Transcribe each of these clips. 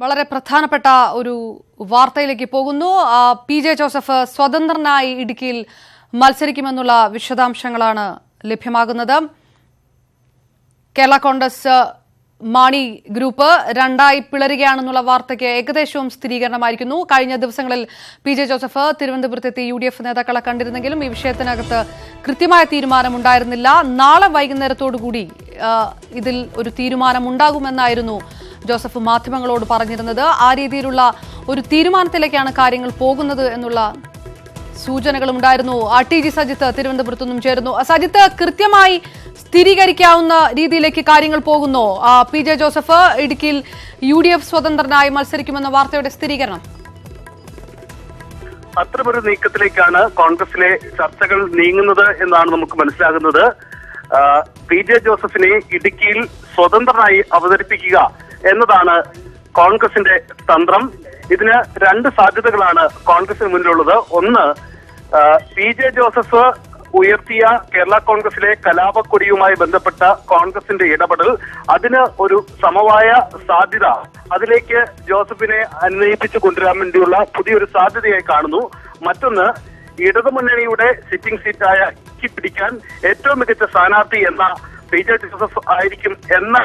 വളരെ പ്രധാനപ്പെട്ട ഒരു വാർത്തയിലേക്ക് പോകുന്നു. പി ജെ ജോസഫ് സ്വതന്ത്രനായി ഇടുക്കിയിൽ മത്സരിക്കുമെന്നുള്ള വിശദാംശങ്ങളാണ് ലഭ്യമാകുന്നത്. കേരള കോൺഗ്രസ് മാണി ഗ്രൂപ്പ് രണ്ടായി പിളരുകയാണെന്നുള്ള വാർത്തയ്ക്ക് ഏകദേശവും സ്ഥിരീകരണമായിരിക്കുന്നു. കഴിഞ്ഞ ദിവസങ്ങളിൽ പി ജെ ജോസഫ് തിരുവനന്തപുരത്തെത്തി യു ഡി എഫ് നേതാക്കളെ കണ്ടിരുന്നെങ്കിലും ഈ വിഷയത്തിനകത്ത് കൃത്യമായ തീരുമാനമുണ്ടായിരുന്നില്ല. നാളെ വൈകുന്നേരത്തോടുകൂടി കൂടി ഇതിൽ ഒരു തീരുമാനമുണ്ടാകുമെന്നായിരുന്നു ജോസഫ് മാധ്യമങ്ങളോട് പറഞ്ഞിരുന്നത് ആ രീതിയിലുള്ള ഒരു തീരുമാനത്തിലേക്കാണ് കാര്യങ്ങൾ പോകുന്നത് എന്നുള്ള സൂചനകളുണ്ടായിരുന്നു ആ ടി ജി സജിത്ത് തിരുവനന്തപുരത്തു നിന്നും ചേരുന്നു. സജിത്ത് കൃത്യമായി സ്ഥിരീകരിക്കാവുന്ന രീതിയിലേക്ക് കാര്യങ്ങൾ പോകുന്നു. പി ജെ ജോസഫ് ഇടുക്കിയിൽ യു ഡി എഫ് സ്വതന്ത്രനായി മത്സരിക്കുമെന്ന വാർത്തയുടെ സ്ഥിരീകരണം. അത്തരമൊരു നീക്കത്തിലേക്കാണ് കോൺഗ്രസിലെ ചർച്ചകൾ നീങ്ങുന്നത് എന്നാണ് നമുക്ക് മനസ്സിലാകുന്നത്. പി ജെ ജോസഫിനെ ഇടുക്കിയിൽ സ്വതന്ത്രനായി അവതരിപ്പിക്കുക എന്നതാണ് കോൺഗ്രസിന്റെ തന്ത്രം. ഇതിന് രണ്ട് സാധ്യതകളാണ് കോൺഗ്രസിന് മുന്നിലുള്ളത്. ഒന്ന് പി ജെ ജോസഫ് ഉയർത്തിയ കേരള കോൺഗ്രസിലെ കലാപക്കൊടിയുമായി ബന്ധപ്പെട്ട കോൺഗ്രസിന്റെ ഇടപെടൽ. അതിന് ഒരു സമവായ സാധ്യത. അതിലേക്ക് ജോസഫിനെ അന്വയിപ്പിച്ചു കൊണ്ടുവരാൻ വേണ്ടിയുള്ള പുതിയൊരു സാധ്യതയായി കാണുന്നു. മറ്റൊന്ന് ഇടതുമുന്നണിയുടെ സിറ്റിംഗ് സീറ്റായ പിടിക്കാൻ ഏറ്റവും മികച്ച സ്ഥാനാർത്ഥി എന്ന പി ജോസഫ് ആയിരിക്കും എന്ന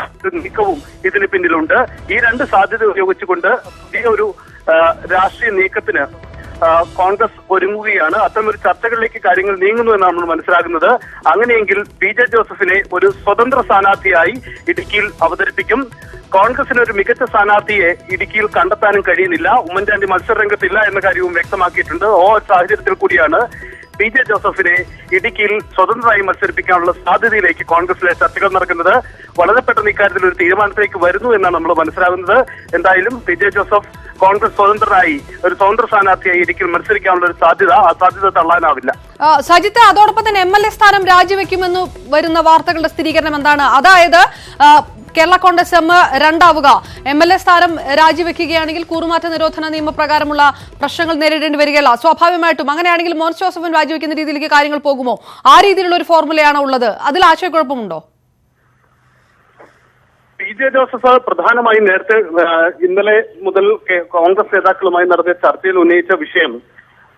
നീക്കവും ഇതിന് പിന്നിലുണ്ട്. ഈ രണ്ട് സാധ്യത ഉപയോഗിച്ചുകൊണ്ട് പുതിയ ഒരു രാഷ്ട്രീയ നീക്കത്തിന് കോൺഗ്രസ് ഒരുങ്ങുകയാണ്. അത്തരമൊരു ചർച്ചകളിലേക്ക് കാര്യങ്ങൾ നീങ്ങുന്നു എന്നാണ് നമ്മൾ മനസ്സിലാക്കുന്നത് അങ്ങനെയെങ്കിൽ പി ജെ ജോസഫിനെ ഒരു സ്വതന്ത്ര സ്ഥാനാർത്ഥിയായി ഇടുക്കിയിൽ അവതരിപ്പിക്കും. കോൺഗ്രസിന് ഒരു മികച്ച സ്ഥാനാർത്ഥിയെ ഇടുക്കിയിൽ കണ്ടെത്താനും കഴിയുന്നില്ല. ഉമ്മൻചാണ്ടി മത്സരരംഗത്തില്ല എന്ന കാര്യവും വ്യക്തമാക്കിയിട്ടുണ്ട്. ഓ സാഹചര്യത്തിൽ കൂടിയാണ്. പി ജെ ജോസഫിനെ ഇടുക്കിയിൽ സ്വതന്ത്രമായി മത്സരിപ്പിക്കാനുള്ള സാധ്യതയിലേക്ക് കോൺഗ്രസിലെ ചർച്ചകൾ നടക്കുന്നത് വളരെ പെട്ടെന്ന് ഇക്കാര്യത്തിൽ ഒരു തീരുമാനത്തിലേക്ക് വരുന്നു എന്നാണ് നമ്മൾ മനസ്സിലാകുന്നത്. എന്തായാലും പി ജെ ജോസഫ് കോൺഗ്രസ് സ്വതന്ത്രനായി ഒരു സ്വതന്ത്ര സ്ഥാനാർത്ഥിയായി ഇടുക്കിയിൽ മത്സരിക്കാനുള്ള ഒരു സാധ്യത ആ സാധ്യത തള്ളാനാവില്ല. സജിത്ത് അതോടൊപ്പം തന്നെ എം എൽ എ സ്ഥാനം രാജിവെക്കുമെന്ന് വരുന്ന വാർത്തകളുടെ സ്ഥിരീകരണം എന്താണ്? അതായത് കേരള കോൺഗ്രസ് എം രണ്ടാവുക. എം എൽ എ സ്ഥാനം രാജിവെക്കുകയാണെങ്കിൽ കൂറുമാറ്റ നിരോധന നിയമപ്രകാരമുള്ള പ്രശ്നങ്ങൾ നേരിടേണ്ടി വരികയില്ല. സ്വാഭാവികമായിട്ടും അങ്ങനെയാണെങ്കിൽ മോൻസ് ജോസഫൻ രാജിവെക്കുന്ന രീതിയിലേക്ക് കാര്യങ്ങൾ പോകുമോ? ആ രീതിയിലുള്ള ഒരു ഫോർമുലയാണ് ഉള്ളത്? അതിൽ ആശയക്കുഴപ്പമുണ്ടോ? പി ജെ ജോസഫ് പ്രധാനമായും നേരത്തെ ഇന്നലെ മുതൽ കോൺഗ്രസ് നേതാക്കളുമായി നടത്തിയ ചർച്ചയിൽ ഉന്നയിച്ച വിഷയം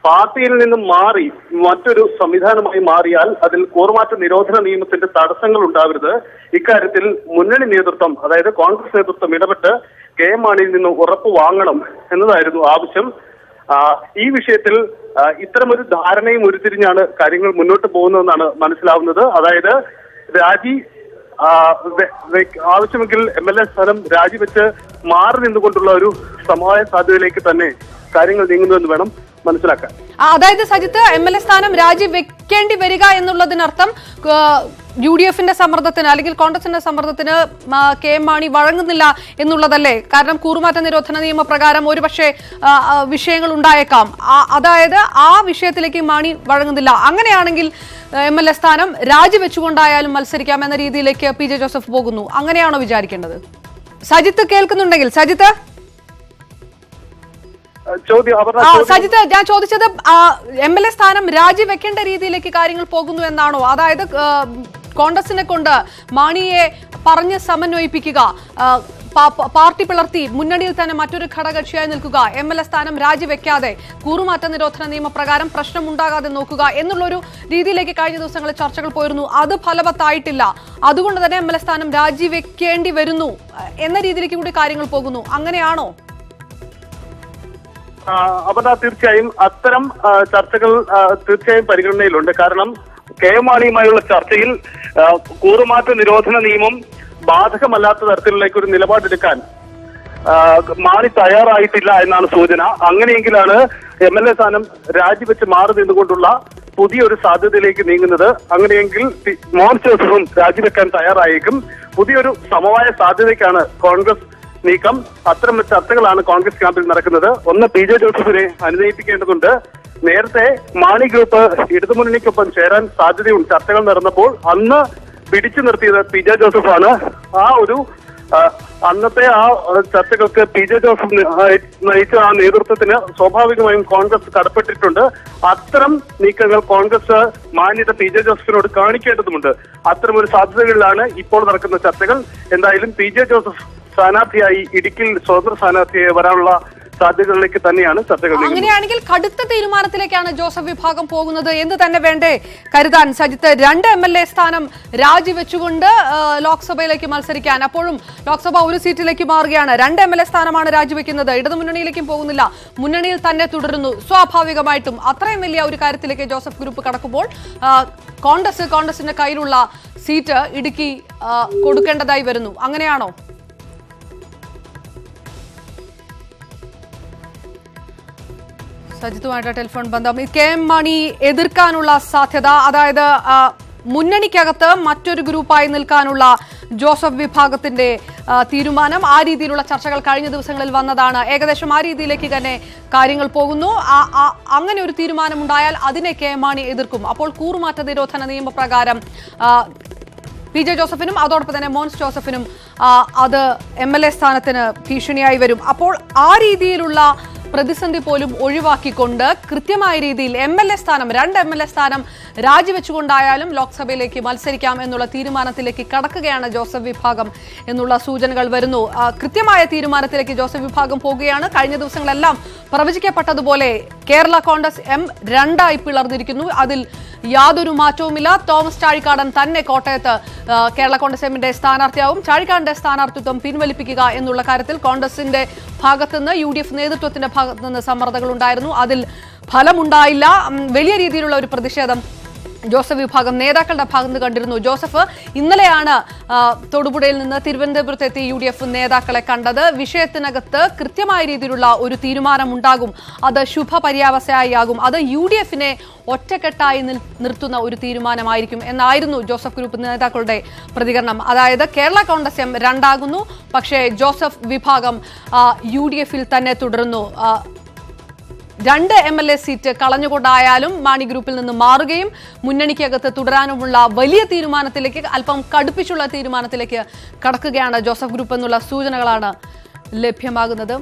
പാർട്ടിയിൽ നിന്നും മാറി മറ്റൊരു സംവിധാനമായി മാറിയാൽ അതിൽ കൂറുമാറ്റ നിരോധന നിയമത്തിന്റെ തടസ്സങ്ങൾ ഉണ്ടാവരുത്. ഇക്കാര്യത്തിൽ മുന്നണി നേതൃത്വം അതായത് കോൺഗ്രസ് നേതൃത്വം ഇടപെട്ട് കെ എം മാണിയിൽ നിന്ന് ഉറപ്പ് വാങ്ങണം എന്നതായിരുന്നു ആവശ്യം. ഈ വിഷയത്തിൽ ഇത്തരമൊരു ധാരണയും ഉരുത്തിരിഞ്ഞാണ് കാര്യങ്ങൾ മുന്നോട്ട് പോകുന്നതെന്നാണ് മനസ്സിലാവുന്നത്. അതായത് രാജി ആവശ്യമെങ്കിൽ എം എൽ എ സ്ഥാനം രാജിവെച്ച് മാറി നിന്നുകൊണ്ടുള്ള ഒരു സമവായ സാധ്യതയിലേക്ക് തന്നെ കാര്യങ്ങൾ നീങ്ങുന്നുവെന്ന് വേണം മനസ്സിലാക്കാൻ. അതായത് സജിത്ത് എം എൽ എ സ്ഥാനം രാജിവെക്കേണ്ടി വരിക എന്നുള്ളതിനർത്ഥം യു ഡി എഫിന്റെ സമ്മർദ്ദത്തിന് അല്ലെങ്കിൽ കോൺഗ്രസിന്റെ സമ്മർദ്ദത്തിന് കെ എം മാണി വഴങ്ങുന്നില്ല എന്നുള്ളതല്ലേ? കാരണം കൂറുമാറ്റ നിരോധന നിയമപ്രകാരം ഒരുപക്ഷെ വിഷയങ്ങൾ ഉണ്ടായേക്കാം. അതായത് ആ വിഷയത്തിലേക്ക് മാണി വഴങ്ങുന്നില്ല. അങ്ങനെയാണെങ്കിൽ എം എൽ എ സ്ഥാനം രാജിവെച്ചുകൊണ്ടായാലും മത്സരിക്കാം എന്ന രീതിയിലേക്ക് പി ജെ ജോസഫ് പോകുന്നു. അങ്ങനെയാണോ വിചാരിക്കേണ്ടത്? സജിത്ത് കേൾക്കുന്നുണ്ടെങ്കിൽ സജിത്ത്? സജിത്ത് ഞാൻ ചോദിച്ചത് എം എൽ എ സ്ഥാനം രാജിവെക്കേണ്ട രീതിയിലേക്ക് കാര്യങ്ങൾ പോകുന്നു എന്നാണോ അതായത് കോൺഗ്രസിനെ കൊണ്ട് മാണിയെ പറഞ്ഞ് സമന്വയിപ്പിക്കുക പാർട്ടി പിളർത്തി മുന്നണിയിൽ തന്നെ മറ്റൊരു ഘടകക്ഷിയായി നിൽക്കുക എം എൽ എ സ്ഥാനം രാജിവെക്കാതെ കൂറുമാറ്റ നിരോധന നിയമപ്രകാരം പ്രശ്നമുണ്ടാകാതെ നോക്കുക എന്നുള്ളൊരു രീതിയിലേക്ക് കഴിഞ്ഞ ദിവസങ്ങളിൽ ചർച്ചകൾ പോയിരുന്നു. അത് ഫലവത്തായിട്ടില്ല. അതുകൊണ്ട് തന്നെ എം എൽ എ സ്ഥാനം രാജിവെക്കേണ്ടി വരുന്നു എന്ന രീതിയിലേക്ക് കൂടി കാര്യങ്ങൾ പോകുന്നു. അങ്ങനെയാണോ? അപർണ തീർച്ചയായും അത്തരം ചർച്ചകൾ തീർച്ചയായും പരിഗണനയിലുണ്ട്. കാരണം കെ എം മാണിയുമായുള്ള ചർച്ചയിൽ കൂറുമാറ്റ നിരോധന നിയമം ബാധകമല്ലാത്ത തരത്തിലേക്ക് ഒരു നിലപാടെടുക്കാൻ മാണി തയ്യാറായിട്ടില്ല എന്നാണ് സൂചന. അങ്ങനെയെങ്കിലാണ് എം എൽ എ സ്ഥാനം രാജിവെച്ച് മാറി നിന്നുകൊണ്ടുള്ള പുതിയൊരു സാധ്യതയിലേക്ക് നീങ്ങുന്നത്. അങ്ങനെയെങ്കിൽ മോൻ ജോസഫും രാജിവെക്കാൻ തയ്യാറായേക്കും. പുതിയൊരു സമവായ സാധ്യതയ്ക്കാണ് കോൺഗ്രസ് നീക്കം. അത്തരം ചർച്ചകളാണ് കോൺഗ്രസ് ക്യാമ്പിൽ നടക്കുന്നത്. ഒന്ന് പി ജെ ജോസഫിനെ അനുനയിപ്പിക്കേണ്ടതുണ്ട്. നേരത്തെ മാണി ഗ്രൂപ്പ് ഇടതുമുന്നണിക്കൊപ്പം ചേരാൻ സാധ്യതയുണ്ട്. ചർച്ചകൾ നടന്നപ്പോൾ അന്ന് പിടിച്ചു നിർത്തിയത് പി ജെ ജോസഫാണ്. ആ ഒരു അന്നത്തെ ആ ചർച്ചകൾക്ക് പി ജെ ജോസഫ് നയിച്ച ആ നേതൃത്വത്തിന് സ്വാഭാവികമായും കോൺഗ്രസ് കടപ്പെട്ടിട്ടുണ്ട്. അത്തരം നീക്കങ്ങൾ കോൺഗ്രസ് മാന്യത പി ജെ ജോസഫിനോട് കാണിക്കേണ്ടതുണ്ട്. അത്തരം ഒരു സാധ്യതകളിലാണ് ഇപ്പോൾ നടക്കുന്ന ചർച്ചകൾ. എന്തായാലും പി ജെ ജോസഫ് സ്ഥാനാർത്ഥിയായി ഇടുക്കിയിൽ സ്വതന്ത്ര സ്ഥാനാർത്ഥിയായി വരാനുള്ള സാധ്യതകളിലേക്ക് തന്നെയാണ് ചർച്ചകൾ അങ്ങനെയാണെങ്കിൽ കടുത്ത തീരുമാനത്തിലേക്കാണ് ജോസഫ് വിഭാഗം പോകുന്നത്. എന്ന് തന്നെ വേണ്ടേ കരുതാൻ സജിത്ത് രണ്ട് എം എൽ എ സ്ഥാനം രാജിവെച്ചുകൊണ്ട് ലോക്സഭയിലേക്ക് മത്സരിക്കാൻ. അപ്പോഴും ലോക്സഭ ഒരു സീറ്റിലേക്ക് മാറുകയാണ്. രണ്ട് എം എൽ എ സ്ഥാനമാണ് രാജിവെക്കുന്നത്. ഇടതു മുന്നണിയിലേക്കും പോകുന്നില്ല. മുന്നണിയിൽ തന്നെ തുടരുന്നു. സ്വാഭാവികമായിട്ടും അത്രയും വലിയ ഒരു കാര്യത്തിലേക്ക് ജോസഫ് ഗ്രൂപ്പ് കടക്കുമ്പോൾ കോൺഗ്രസ് കോൺഗ്രസിന്റെ കയ്യിലുള്ള സീറ്റ് ഇടുക്കി കൊടുക്കേണ്ടതായി വരുന്നു. അങ്ങനെയാണോ? സജിത്തുമായിട്ട് ടെലിഫോൺ ബന്ധം. കെ എം മണി എതിർക്കാനുള്ള സാധ്യത അതായത് മുന്നണിക്കകത്ത് മറ്റൊരു ഗ്രൂപ്പായി നിൽക്കാനുള്ള ജോസഫ് വിഭാഗത്തിന്റെ തീരുമാനം. ആ രീതിയിലുള്ള ചർച്ചകൾ കഴിഞ്ഞ ദിവസങ്ങളിൽ വന്നതാണ്. ഏകദേശം ആ രീതിയിലേക്ക് തന്നെ കാര്യങ്ങൾ പോകുന്നു. അങ്ങനെ ഒരു തീരുമാനം ഉണ്ടായാൽ അതിനെ കെ മാണി എതിർക്കും. അപ്പോൾ കൂറുമാറ്റ നിരോധന നിയമപ്രകാരം പി ജെ ജോസഫിനും അതോടൊപ്പം തന്നെ മോൻസ് ജോസഫിനും അത് എം എൽ എ സ്ഥാനത്തിന് ഭീഷണിയായി വരും. അപ്പോൾ ആ രീതിയിലുള്ള പ്രതിസന്ധി പോലും ഒഴിവാക്കിക്കൊണ്ട് കൃത്യമായ രീതിയിൽ എം എൽ എ സ്ഥാനം രണ്ട് എം എൽ എ സ്ഥാനം രാജിവെച്ചുകൊണ്ടായാലും ലോക്സഭയിലേക്ക് മത്സരിക്കാം എന്നുള്ള തീരുമാനത്തിലേക്ക് കടക്കുകയാണ് ജോസഫ് വിഭാഗം എന്നുള്ള സൂചനകൾ വരുന്നു. കൃത്യമായ തീരുമാനത്തിലേക്ക് ജോസഫ് വിഭാഗം പോകുകയാണ്. കഴിഞ്ഞ ദിവസങ്ങളെല്ലാം പ്രവചിക്കപ്പെട്ടതുപോലെ കേരള കോൺഗ്രസ് എം രണ്ടായി പിളർന്നിരിക്കുന്നു. അതിൽ യാതൊരു മാറ്റവുമില്ല. തോമസ് ചാഴിക്കാടൻ തന്നെ കോട്ടയത്ത് കേരള കോൺഗ്രസ് എമ്മിന്റെ സ്ഥാനാർത്ഥിയാവും. ചാഴിക്കാടന്റെ സ്ഥാനാർത്ഥിത്വം പിൻവലിപ്പിക്കുക എന്നുള്ള കാര്യത്തിൽ കോൺഗ്രസിന്റെ ഭാഗത്തുനിന്ന് യു ഡി എഫ് നേതൃത്വത്തിന്റെ ഭാഗത്തുനിന്ന് സമ്മർദ്ദങ്ങൾ ഉണ്ടായിരുന്നു അതിൽ ഫലമുണ്ടായില്ല. വലിയ രീതിയിലുള്ള ഒരു പ്രതിഷേധം ജോസഫ് വിഭാഗം നേതാക്കളുടെ ഭാഗത്ത് കണ്ടിരുന്നു. ജോസഫ് ഇന്നലെയാണ് തൊടുപുഴയിൽ നിന്ന് തിരുവനന്തപുരത്തെത്തി യു ഡി എഫ് നേതാക്കളെ കണ്ടത്. വിഷയത്തിനകത്ത് കൃത്യമായ രീതിയിലുള്ള ഒരു തീരുമാനം ഉണ്ടാകും അത് ശുഭപര്യാവസ്ഥയായി ആകും അത് യു ഡി എഫിനെ ഒറ്റക്കെട്ടായി നിർത്തുന്ന ഒരു തീരുമാനമായിരിക്കും എന്നായിരുന്നു ജോസഫ് ഗ്രൂപ്പ് നേതാക്കളുടെ പ്രതികരണം. അതായത് കേരള കോൺഗ്രസ് എം രണ്ടാകുന്നു. പക്ഷേ ജോസഫ് വിഭാഗം യു ഡി എഫിൽ തന്നെ തുടരുന്നു. രണ്ട് എം എൽ എ സീറ്റ് കളഞ്ഞുകൊണ്ടായാലും മാണി ഗ്രൂപ്പിൽ നിന്ന് മാറുകയും മുന്നണിക്കകത്ത് തുടരാനുമുള്ള വലിയ തീരുമാനത്തിലേക്ക് അല്പം കടുപ്പിച്ചുള്ള തീരുമാനത്തിലേക്ക് കടക്കുകയാണ് ജോസഫ് ഗ്രൂപ്പ് എന്നുള്ള സൂചനകളാണ് ലഭ്യമാകുന്നത്.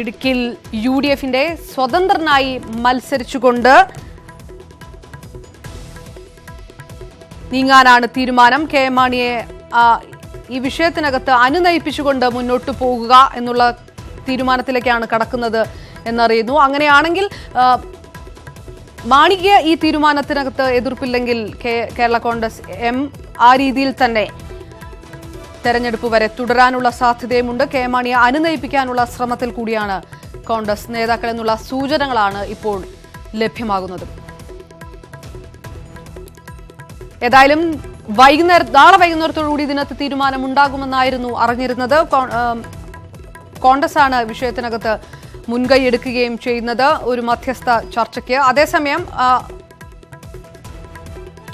ഇടുക്കിയിൽ യു ഡി എഫിന്റെ സ്വതന്ത്രനായി മത്സരിച്ചുകൊണ്ട് നീങ്ങാനാണ് തീരുമാനം. കെ എം മാണിയെ ഈ വിഷയത്തിനകത്ത് അനുനയിപ്പിച്ചുകൊണ്ട് മുന്നോട്ട് പോകുക എന്നുള്ള തീരുമാനത്തിലേക്കാണ് കടക്കുന്നത് എന്നറിയുന്നു. അങ്ങനെയാണെങ്കിൽ മാണിക്ക് ഈ തീരുമാനത്തിനകത്ത് എതിർപ്പില്ലെങ്കിൽ കേരള കോൺഗ്രസ് എം ആ രീതിയിൽ തന്നെ തെരഞ്ഞെടുപ്പ് വരെ തുടരാനുള്ള സാധ്യതയുമുണ്ട്. കെ മാണിയെ അനുനയിപ്പിക്കാനുള്ള ശ്രമത്തിൽ കൂടിയാണ് കോൺഗ്രസ് നേതാക്കളെന്നുള്ള സൂചനകളാണ് ഇപ്പോൾ ലഭ്യമാകുന്നത്. ഏതായാലും വൈകുന്നേരം നാളെ വൈകുന്നേരത്തോടുകൂടി ഇതിനകത്ത് തീരുമാനമുണ്ടാകുമെന്നായിരുന്നു അറിഞ്ഞിരുന്നത്. കോൺഗ്രസ് ആണ് വിഷയത്തിനകത്ത് മുൻകൈ എടുക്കുകയും ചെയ്യുന്നത് ഒരു മധ്യസ്ഥ ചർച്ചയ്ക്ക്. അതേസമയം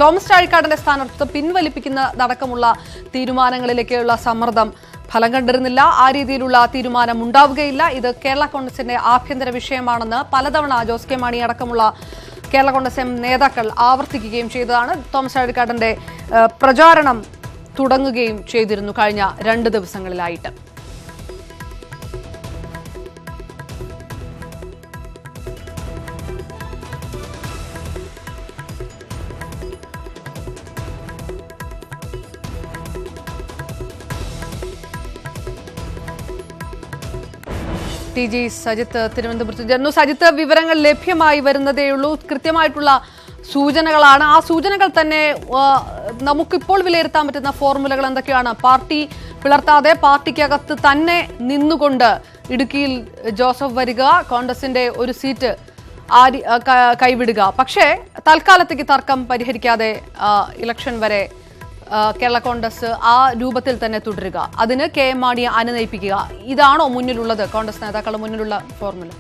തോമസ് ചാഴിക്കാടന്റെ സ്ഥാനാർത്ഥിത്വം പിൻവലിപ്പിക്കുന്നതടക്കമുള്ള തീരുമാനങ്ങളിലേക്കുള്ള സമ്മർദ്ദം ഫലം കണ്ടിരുന്നില്ല. ആ രീതിയിലുള്ള തീരുമാനം ഉണ്ടാവുകയില്ല ഇത് കേരള കോൺഗ്രസിന്റെ ആഭ്യന്തര വിഷയമാണെന്ന് പലതവണ ജോസ് കെ മാണി അടക്കമുള്ള കേരള കോൺഗ്രസ് എം നേതാക്കൾ ആവർത്തിക്കുകയും ചെയ്തതാണ്. തോമസ് ചാഴിക്കാടന്റെ പ്രചാരണം തുടങ്ങുകയും ചെയ്തിരുന്നു കഴിഞ്ഞ രണ്ട് ദിവസങ്ങളിലായിട്ട്. ടി ജി സജിത്ത് തിരുവനന്തപുരത്ത് ചേർന്നു സജിത്ത് വിവരങ്ങൾ ലഭ്യമായി വരുന്നതേയുള്ളൂ. കൃത്യമായിട്ടുള്ള സൂചനകളാണ്. ആ സൂചനകൾ തന്നെ നമുക്കിപ്പോൾ വിലയിരുത്താൻ പറ്റുന്ന ഫോർമുലകൾ എന്തൊക്കെയാണ്? പാർട്ടി പിളർത്താതെ പാർട്ടിക്കകത്ത് തന്നെ നിന്നുകൊണ്ട് ഇടുക്കിയിൽ ജോസഫ് വരിക കോൺഗ്രസിന്റെ ഒരു സീറ്റ് കൈവിടുക. പക്ഷേ തൽക്കാലത്തേക്ക് തർക്കം പരിഹരിക്കാതെ ഇലക്ഷൻ വരെ കേരള കോൺഗ്രസ് ആ രൂപത്തിൽ തന്നെ തുടരുക. അതിന് കെ എം മാണിയെ അനുനയിപ്പിക്കുക. ഇതാണോ മുന്നിലുള്ളത്? കോൺഗ്രസ് നേതാക്കളുടെ മുന്നിലുള്ള ഫോർമുല.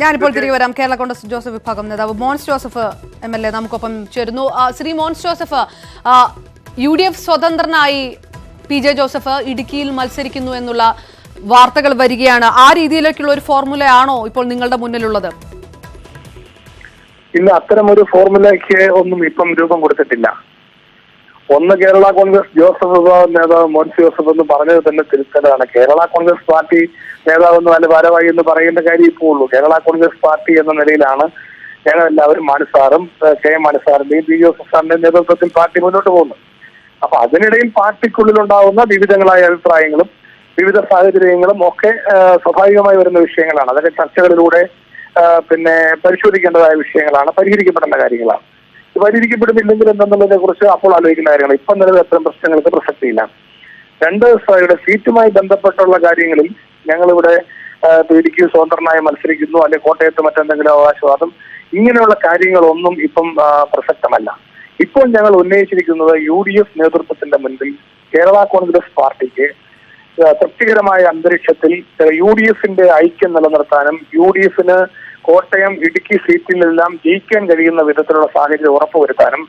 ഞാനിപ്പോൾ തിരികെ വരാം. കേരള കോൺഗ്രസ് ജോസഫ് വിഭാഗം നേതാവ് Mons Joseph M L A നമുക്കൊപ്പം ചേരുന്നു. Shri Mons Joseph U D F സ്വതന്ത്രനായി പി ജെ ജോസഫ് ഇടുക്കിയിൽ മത്സരിക്കുന്നു എന്നുള്ള വാർത്തകൾ വരികയാണ്. ആ രീതിയിലേക്കുള്ള ഒരു ഫോർമുലയാണോ ഇപ്പോൾ നിങ്ങളുടെ മുന്നിലുള്ളത്? ഇല്ല അത്തരം ഒരു ഫോർമുലയ്ക്ക് ഒന്നും ഇപ്പം രൂപം കൊടുത്തിട്ടില്ല. ഒന്ന് കേരള കോൺഗ്രസ് ജോസഫ് വിഭാഗം നേതാവ് മോൻസ് ജോസഫ് എന്ന് പറഞ്ഞത് തന്നെ തിരുത്തലാണ്. കേരള കോൺഗ്രസ് പാർട്ടി നേതാവെന്ന് അല്ല ഭാരവാഹി എന്ന് പറയേണ്ട കാര്യം ഇപ്പോൾ ഉള്ളൂ. കേരള കോൺഗ്രസ് പാർട്ടി എന്ന നിലയിലാണ് ഞങ്ങൾ എല്ലാവരും മാനസാറും കെ എം മാണിസാറിന്റെയും പി ജോസഫ് സാറിന്റെയും നേതൃത്വത്തിൽ പാർട്ടി മുന്നോട്ട് പോകുന്നു അപ്പൊ അതിനിടയിൽ പാർട്ടിക്കുള്ളിലുണ്ടാവുന്ന വിവിധങ്ങളായ അഭിപ്രായങ്ങളും വിവിധ സാഹചര്യങ്ങളും ഒക്കെ സ്വാഭാവികമായി വരുന്ന വിഷയങ്ങളാണ്. അതൊക്കെ ചർച്ചകളിലൂടെ പിന്നെ പരിശോധിക്കേണ്ടതായ വിഷയങ്ങളാണ് പരിഹരിക്കപ്പെടേണ്ട കാര്യങ്ങളാണ്. പരിഹരിക്കപ്പെടുന്നില്ലെങ്കിൽ എന്നുള്ളതിനെ കുറിച്ച് അപ്പോൾ ആലോചിക്കുന്ന കാര്യങ്ങൾ. ഇപ്പം നിലവിൽ അത്തരം പ്രശ്നങ്ങൾക്ക് പ്രസക്തിയില്ല. രണ്ട് സൈഡ് സീറ്റുമായി ബന്ധപ്പെട്ടുള്ള കാര്യങ്ങളിൽ ഞങ്ങളിവിടെ ഇടുക്കി സ്വതന്ത്രനായി മത്സരിക്കുന്നു അല്ലെങ്കിൽ കോട്ടയത്ത് മറ്റെന്തെങ്കിലും അവകാശവാദം ഇങ്ങനെയുള്ള കാര്യങ്ങളൊന്നും ഇപ്പം പ്രസക്തമല്ല. ഇപ്പോൾ ഞങ്ങൾ ഉന്നയിച്ചിരിക്കുന്നത് യു ഡി എഫ് നേതൃത്വത്തിന്റെ മുൻപിൽ കേരള കോൺഗ്രസ് പാർട്ടിക്ക് തൃപ്തികരമായ അന്തരീക്ഷത്തിൽ യു ഡി എഫിന്റെ ഐക്യം നിലനിർത്താനും യു ഡി എഫിന് കോട്ടയം ഇടുക്കി സീറ്റിലെല്ലാം ജയിക്കാൻ കഴിയുന്ന വിധത്തിലുള്ള സാഹചര്യം ഉറപ്പുവരുത്താനും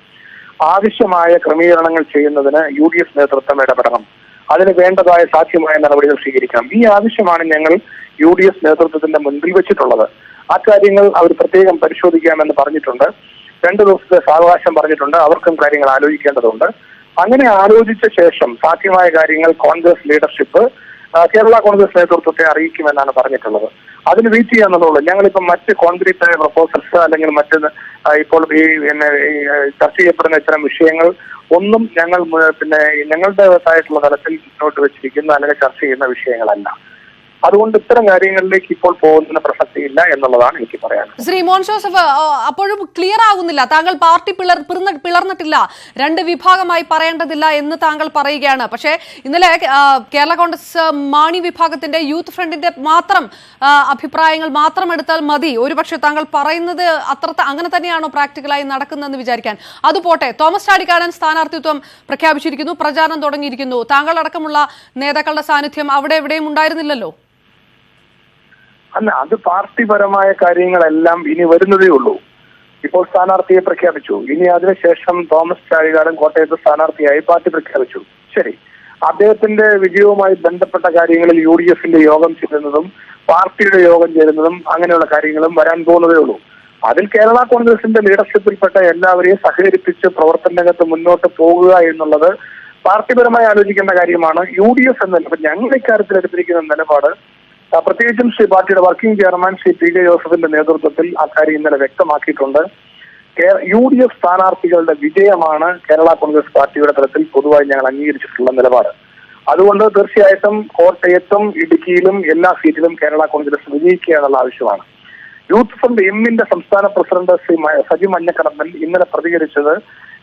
ആവശ്യമായ ക്രമീകരണങ്ങൾ ചെയ്യുന്നതിന് യു ഡി എഫ് നേതൃത്വം ഇടപെടണം. അതിന് വേണ്ടതായ സാധ്യമായ നടപടികൾ സ്വീകരിക്കാം ഈ ആവശ്യമാണ് ഞങ്ങൾ യു ഡി എഫ് നേതൃത്വത്തിന്റെ മുൻപിൽ വെച്ചിട്ടുള്ളത്. ആ കാര്യങ്ങൾ അവർ പ്രത്യേകം പരിശോധിക്കാമെന്ന് പറഞ്ഞിട്ടുണ്ട്. രണ്ടു ദിവസത്തെ സാവകാശം പറഞ്ഞിട്ടുണ്ട്. അവർക്കും കാര്യങ്ങൾ ആലോചിക്കേണ്ടതുണ്ട്. അങ്ങനെ ആലോചിച്ച ശേഷം സാധ്യമായ കാര്യങ്ങൾ കോൺഗ്രസ് ലീഡർഷിപ്പ് കേരള കോൺഗ്രസ് നേതൃത്വത്തെ അറിയിക്കുമെന്നാണ് പറഞ്ഞിട്ടുള്ളത്. അതിന് വെയിറ്റ് ചെയ്യാന്നുള്ളൂ ഞങ്ങളിപ്പോ മറ്റ് കോൺക്രീറ്റ് ആയ പ്രപ്പോസൽസ് അല്ലെങ്കിൽ മറ്റ് ഇപ്പോൾ ഈ പിന്നെ ചർച്ച ചെയ്യപ്പെടുന്ന ഇത്തരം വിഷയങ്ങൾ ഒന്നും ഞങ്ങൾ പിന്നെ ഞങ്ങളുടേതായിട്ടുള്ള തലത്തിൽ മുന്നോട്ട് വെച്ചിരിക്കുന്ന അല്ലെങ്കിൽ ചർച്ച ചെയ്യുന്ന വിഷയങ്ങളല്ല. അതുകൊണ്ട് ഇത്തരം കാര്യങ്ങളിലേക്ക് ഇപ്പോൾ പോകുന്നതിന് പ്രസക്തിയില്ല എന്നുള്ളതാണ് എനിക്ക് പറയാൻ ശ്രീ മോൻ ജോസഫ് അപ്പോഴും ക്ലിയർ ആകുന്നില്ല. താങ്കൾ പാർട്ടി പിളർ പിളർന്നിട്ടില്ല. രണ്ട് വിഭാഗമായി പറയേണ്ടതില്ല എന്ന് താങ്കൾ പറയുകയാണ്. പക്ഷേ ഇന്നലെ കേരള കോൺഗ്രസ് മാണി വിഭാഗത്തിന്റെ യൂത്ത് ഫ്രണ്ടിന്റെ മാത്രം അഭിപ്രായങ്ങൾ മാത്രം എടുത്താൽ മതി. ഒരുപക്ഷെ താങ്കൾ പറയുന്നത് അത്ര അങ്ങനെ തന്നെയാണോ പ്രാക്ടിക്കലായി നടക്കുന്നതെന്ന് വിചാരിക്കാൻ. അത് പോട്ടെ. തോമസ് ചാടിക്കാടൻ സ്ഥാനാർത്ഥിത്വം പ്രഖ്യാപിച്ചിരിക്കുന്നു പ്രചാരണം തുടങ്ങിയിരിക്കുന്നു. താങ്കൾ അടക്കമുള്ള നേതാക്കളുടെ സാന്നിധ്യം അവിടെ എവിടെയും ഉണ്ടായിരുന്നില്ലല്ലോ? അല്ല അത് പാർട്ടിപരമായ കാര്യങ്ങളെല്ലാം ഇനി വരുന്നതേ ഉള്ളൂ. ഇപ്പോൾ സ്ഥാനാർത്ഥിയെ പ്രഖ്യാപിച്ചു. ഇനി അതിനുശേഷം തോമസ് ചാഴികാലം കോട്ടയത്ത് സ്ഥാനാർത്ഥിയായി പാർട്ടി പ്രഖ്യാപിച്ചു. ശരി. അദ്ദേഹത്തിന്റെ വിജയവുമായി ബന്ധപ്പെട്ട കാര്യങ്ങളിൽ യു ഡി എഫിന്റെ യോഗം ചേരുന്നതും പാർട്ടിയുടെ യോഗം ചേരുന്നതും അങ്ങനെയുള്ള കാര്യങ്ങളും വരാൻ പോകുന്നതേ ഉള്ളൂ. അതിൽ കേരള കോൺഗ്രസിന്റെ ലീഡർഷിപ്പിൽപ്പെട്ട എല്ലാവരെയും സഹകരിപ്പിച്ച് പ്രവർത്തന രംഗത്ത് മുന്നോട്ട് പോകുക എന്നുള്ളത് പാർട്ടിപരമായി ആലോചിക്കേണ്ട കാര്യമാണ്. യു ഡി എഫ് എന്ന ഞങ്ങൾ ഇക്കാര്യത്തിൽ എടുത്തിരിക്കുന്ന നിലപാട് പ്രത്യേകിച്ചും ശ്രീ പാർട്ടിയുടെ working chairman Shri P J ജോസഫിന്റെ നേതൃത്വത്തിൽ അക്കാര്യം ഇന്നലെ വ്യക്തമാക്കിയിട്ടുണ്ട്. യു ഡി എഫ് സ്ഥാനാർത്ഥികളുടെ വിജയമാണ് കേരള കോൺഗ്രസ് പാർട്ടിയുടെ തലത്തിൽ പൊതുവായി ഞങ്ങൾ അംഗീകരിച്ചിട്ടുള്ള നിലപാട്. അതുകൊണ്ട് തീർച്ചയായിട്ടും കോട്ടയത്തും ഇടുക്കിയിലും എല്ലാ സീറ്റിലും കേരള കോൺഗ്രസ് വിജയിക്കുക എന്നുള്ള ആവശ്യമാണ്. യൂത്ത് ഫ്രണ്ട് എമ്മിന്റെ സംസ്ഥാന പ്രസിഡന്റ് ശ്രീ സജി മഞ്ഞക്കടമ്പൻ ഇന്നലെ പ്രതികരിച്ചത്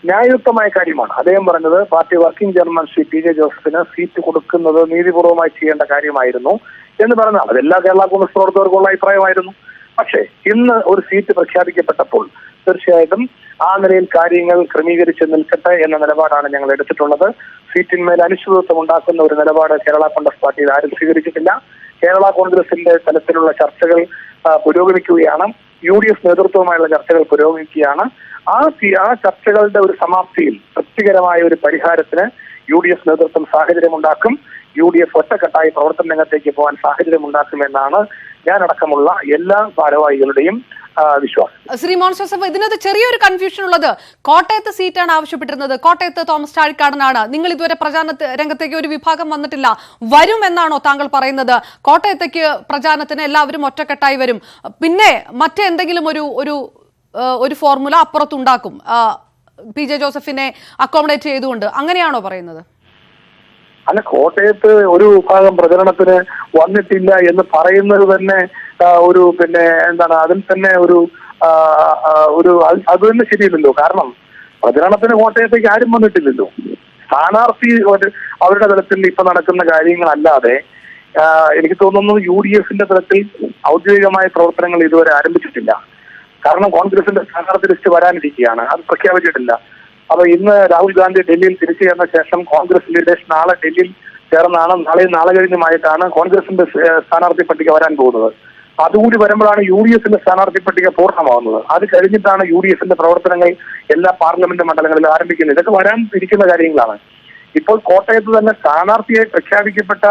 ന്യായയുക്തമായ കാര്യമാണ്. അദ്ദേഹം പറഞ്ഞത് party working chairman Shri P J ജോസഫിന് സീറ്റ് കൊടുക്കുന്നത് നീതിപൂർവമായി ചെയ്യേണ്ട കാര്യമായിരുന്നു. എന്ന് പറഞ്ഞാൽ അതെല്ലാ കേരള കോൺഗ്രസ് പ്രവർത്തകർക്കുള്ള അഭിപ്രായമായിരുന്നു. പക്ഷേ ഇന്ന് ഒരു സീറ്റ് പ്രഖ്യാപിക്കപ്പെട്ടപ്പോൾ തീർച്ചയായിട്ടും ആ നിലയിൽ കാര്യങ്ങൾ ക്രമീകരിച്ച് നിൽക്കട്ടെ എന്ന നിലപാടാണ് ഞങ്ങൾ എടുത്തിട്ടുള്ളത്. സീറ്റിന്മേൽ അനിശ്ചിതത്വം ഉണ്ടാക്കുന്ന ഒരു നിലപാട് കേരള കോൺഗ്രസ് പാർട്ടിയിൽ ആരും സ്വീകരിച്ചിട്ടില്ല. കേരള കോൺഗ്രസിന്റെ തലത്തിലുള്ള ചർച്ചകൾ പുരോഗമിക്കുകയാണ്. യു ഡി എഫ് നേതൃത്വവുമായുള്ള ചർച്ചകൾ പുരോഗമിക്കുകയാണ്. ആ ആ ചർച്ചകളുടെ ഒരു സമാപ്തിയിൽ തൃപ്തികരമായ ഒരു പരിഹാരത്തിന് യു ഡി എഫ് നേതൃത്വം സാഹചര്യമുണ്ടാക്കും. യു ഡി എഫ് ഒറ്റക്കെട്ടായി പ്രവർത്തന രംഗത്തേക്ക് പോകാൻ സാഹചര്യമുണ്ടാക്കുമെന്നാണ് ഞാനടക്കമുള്ള എല്ലാ ഭാരവാഹികളുടെയും വിശ്വാസം. ശ്രീ മോൻ ജോസഫ് ഇതിനകത്ത് ചെറിയൊരു കൺഫ്യൂഷൻ ഉള്ളത്. കോട്ടയത്ത് സീറ്റാണ് ആവശ്യപ്പെട്ടിരുന്നത്. കോട്ടയത്ത് തോമസ് ചാഴിക്കാടനാണ്. നിങ്ങൾ ഇതുവരെ പ്രചാരണ രംഗത്തേക്ക് ഒരു വിഭാഗം വന്നിട്ടില്ല. വരും എന്നാണോ താങ്കൾ പറയുന്നത്? കോട്ടയത്തേക്ക് പ്രചാരണത്തിന് എല്ലാവരും ഒറ്റക്കെട്ടായി വരും. പിന്നെ മറ്റെന്തെങ്കിലും ഒരു ഒരു ഒരു ഫോർമുല അപ്പുറത്തുണ്ടാക്കും. പി ജെ ജോസഫിനെ അക്കോമഡേറ്റ് ചെയ്തുകൊണ്ട്. അങ്ങനെയാണോ പറയുന്നത്? അല്ല കോട്ടയത്ത് ഒരു വിഭാഗം പ്രചരണത്തിന് വന്നിട്ടില്ല എന്ന് പറയുന്നത് തന്നെ ഒരു പിന്നെ എന്താണ് അതിൽ തന്നെ ഒരു ഒരു അത് തന്നെ ശരിയല്ലല്ലോ. കാരണം പ്രചരണത്തിന് കോട്ടയത്തേക്ക് ആരും വന്നിട്ടില്ലല്ലോ. സ്ഥാനാർത്ഥി അവരുടെ തലത്തിൽ ഇപ്പൊ നടക്കുന്ന കാര്യങ്ങളല്ലാതെ എനിക്ക് തോന്നുന്നു യു ഡി എഫിന്റെ തലത്തിൽ ഔദ്യോഗികമായ പ്രവർത്തനങ്ങൾ ഇതുവരെ ആരംഭിച്ചിട്ടില്ല. കാരണം കോൺഗ്രസിന്റെ സ്ഥാനാർത്ഥി ലിസ്റ്റ് വരാനിരിക്കുകയാണ്. അത് പ്രഖ്യാപിച്ചിട്ടില്ല. അപ്പൊ ഇന്ന് രാഹുൽ ഗാന്ധി ഡൽഹിയിൽ തിരിച്ചു ചേർന്ന ശേഷം കോൺഗ്രസ് ലീഡേഴ്സ് നാളെ ഡൽഹിയിൽ ചേർന്നാണ്. നാളെയും നാളെ കഴിഞ്ഞുമായിട്ടാണ് കോൺഗ്രസിന്റെ സ്ഥാനാർത്ഥി പട്ടിക വരാൻ പോകുന്നത്. അതുകൂടി വരുമ്പോഴാണ് യു ഡി എഫിന്റെ സ്ഥാനാർത്ഥി പട്ടിക പൂർണമാവുന്നത്. അത് കഴിഞ്ഞിട്ടാണ് യു ഡി എഫിന്റെ പ്രവർത്തനങ്ങൾ എല്ലാ പാർലമെന്റ് മണ്ഡലങ്ങളിലും ആരംഭിക്കുന്നത്. ഇതൊക്കെ വരാൻ ഇരിക്കുന്ന കാര്യങ്ങളാണ്. ഇപ്പോൾ കോട്ടയത്ത് തന്നെ സ്ഥാനാർത്ഥിയായി പ്രഖ്യാപിക്കപ്പെട്ട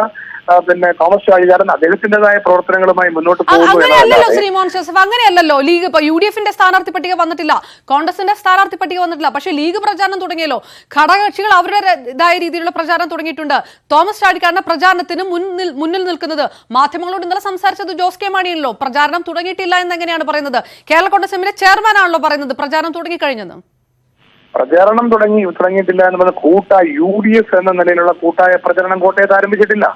പിന്നെ തോമസ് ചാഴികാരൻ അദ്ദേഹത്തിന്റേതായ പ്രവർത്തനങ്ങളുമായി മുന്നോട്ട് അങ്ങനെയല്ലല്ലോ എന്നതല്ലാതെ ശ്രീ മോഹൻ ജോസഫ് അങ്ങനെയല്ലല്ലോ. ലീഗ് ഇപ്പൊ യു ഡി എഫിന്റെ സ്ഥാനാർത്ഥി പട്ടിക വന്നിട്ടില്ല. കോൺഗ്രസിന്റെ സ്ഥാനാർത്ഥി പട്ടിക വന്നിട്ടില്ല. പക്ഷെ ലീഗ് പ്രചാരണം തുടങ്ങിയല്ലോ. ഘടകകക്ഷികൾ അവരുടെ ഇതായ രീതിയിലുള്ള പ്രചാരണം തുടങ്ങിയിട്ടുണ്ട്. തോമസ് ചാഴിക്കാരന്റെ പ്രചാരണത്തിന് മുന്നിൽ മുന്നിൽ നിൽക്കുന്നത്. മാധ്യമങ്ങളോട് ഇന്നലെ സംസാരിച്ചത് ജോസ് കെ മാണിയല്ലോ പ്രചാരണം തുടങ്ങിയിട്ടില്ല എന്ന് എങ്ങനെയാണ് പറയുന്നത്? കേരള കോൺഗ്രസ് എമ്മിന്റെ ചെയർമാൻ ആണല്ലോ പറയുന്നത്. പ്രചാരണം തുടങ്ങിക്കഴിഞ്ഞെന്ന്. പ്രചാരണം തുടങ്ങി തുടങ്ങിയിട്ടില്ല എന്ന് പറഞ്ഞ കൂട്ടായ യു ഡി എഫ് എന്ന നിലയിലുള്ള കൂട്ടായ പ്രചരണം കോട്ടയത്ത് ആരംഭിച്ചിട്ടില്ല.